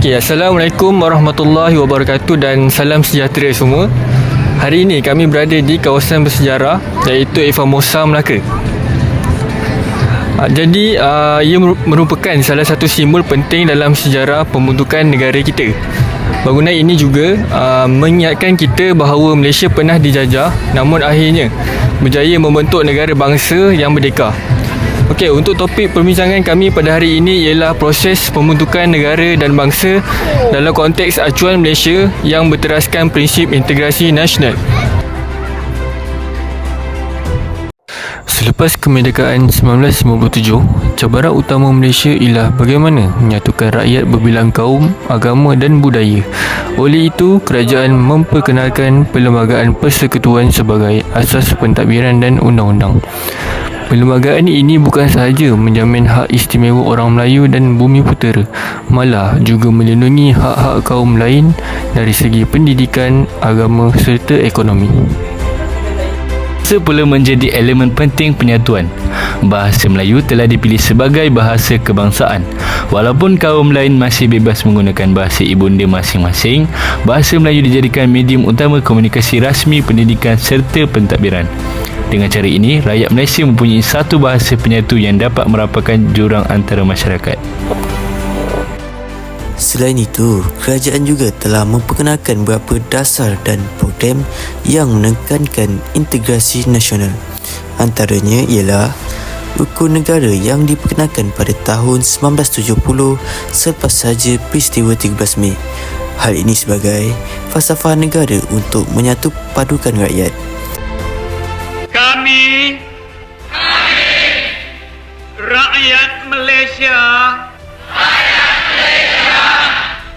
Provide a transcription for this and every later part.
Okay, Assalamualaikum warahmatullahi wabarakatuh dan salam sejahtera semua. Hari ini kami berada di kawasan bersejarah iaitu Eva Mosa Melaka. Ah, Jadi uh, ia meru- merupakan salah satu simbol penting dalam sejarah pembentukan negara kita. Bangunan ini juga uh, mengingatkan kita bahawa Malaysia pernah dijajah namun akhirnya berjaya membentuk negara bangsa yang merdeka. Okey, untuk topik perbincangan kami pada hari ini ialah proses pembentukan negara dan bangsa dalam konteks acuan Malaysia yang berteraskan prinsip integrasi nasional. Selepas kemerdekaan 1957, cabaran utama Malaysia ialah bagaimana menyatukan rakyat berbilang kaum, agama dan budaya. Oleh itu, kerajaan memperkenalkan Perlembagaan Persekutuan sebagai asas pentadbiran dan undang-undang. Perlembagaan ini bukan sahaja menjamin hak istimewa orang Melayu dan bumi putera, malah juga melindungi hak-hak kaum lain dari segi pendidikan, agama serta ekonomi. Bahasa pula menjadi elemen penting penyatuan. Bahasa Melayu telah dipilih sebagai bahasa kebangsaan. Walaupun kaum lain masih bebas menggunakan bahasa ibunda masing-masing, bahasa Melayu dijadikan medium utama komunikasi rasmi pendidikan serta pentadbiran. Dengan cara ini, rakyat Malaysia mempunyai satu bahasa penyatu yang dapat merapatkan jurang antara masyarakat. Selain itu, kerajaan juga telah memperkenalkan beberapa dasar dan program yang menekankan integrasi nasional. Antaranya ialah Rukun negara yang diperkenalkan pada tahun 1970 selepas saja peristiwa 13 Mei. Hal ini sebagai falsafah negara untuk menyatu padukan rakyat. Kami, rakyat Malaysia,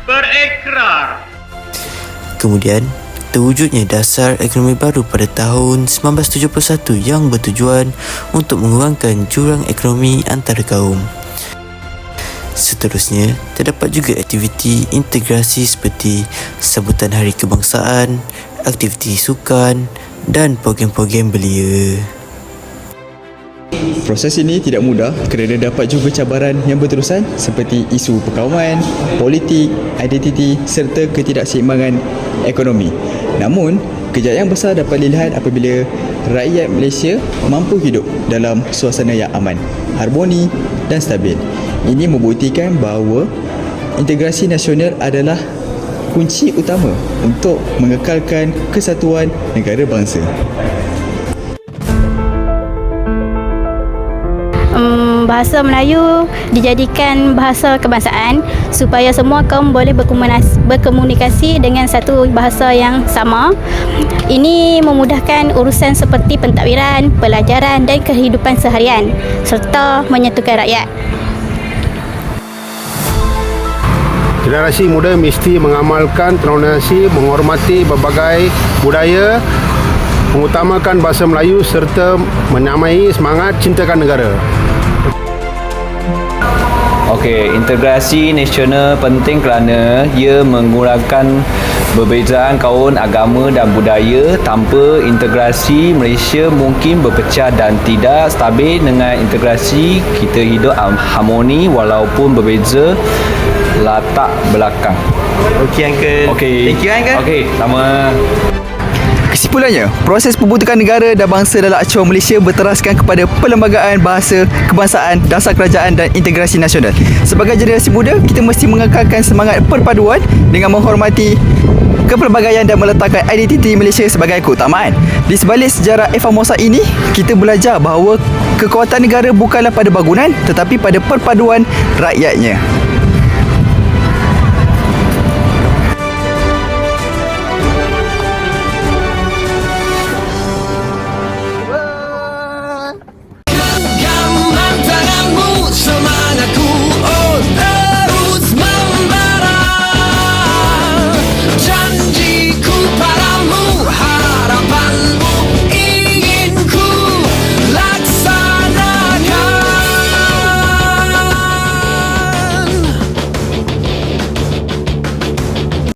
berekrar. Kemudian, terwujudnya dasar ekonomi baru pada tahun 1971 yang bertujuan untuk mengurangkan jurang ekonomi antara kaum. Seterusnya, terdapat juga aktiviti integrasi seperti sambutan hari kebangsaan, aktiviti sukan dan program-program belia. Proses ini tidak mudah kerana dapat juga cabaran yang berterusan seperti isu perkauman, politik, identiti serta ketidakseimbangan ekonomi. Namun, kejayaan besar dapat dilihat apabila rakyat Malaysia mampu hidup dalam suasana yang aman, harmoni dan stabil. Ini membuktikan bahawa integrasi nasional adalah kunci utama untuk mengekalkan kesatuan negara bangsa. um, bahasa Melayu dijadikan bahasa kebangsaan supaya semua kaum boleh berkomunikasi dengan satu bahasa yang sama. Ini memudahkan urusan seperti pentadbiran, pelajaran dan kehidupan seharian serta menyatukan rakyat. Generasi muda mesti mengamalkan toleransi, menghormati berbagai budaya, mengutamakan bahasa Melayu serta menyamai semangat cintakan negara. Okey, integrasi nasional penting kerana ia mengurangkan perbezaan kaum, agama dan budaya. Tanpa integrasi, Malaysia mungkin berpecah dan tidak stabil. Dengan integrasi, kita hidup harmoni walaupun berbeza latar belakang. Okey Uncle. Okey. Thank you Uncle. Okey, sama. Kesimpulannya, proses pembentukan negara dan bangsa dalam acuan Malaysia berteraskan kepada Perlembagaan Bahasa Kebangsaan, Dasar Kerajaan dan Integrasi Nasional. Sebagai generasi muda, kita mesti mengekalkan semangat perpaduan dengan menghormati kepelbagaian dan meletakkan identiti Malaysia sebagai keutamaan. Di sebalik sejarah Eva Mosa ini, kita belajar bahawa kekuatan negara bukanlah pada bangunan tetapi pada perpaduan rakyatnya.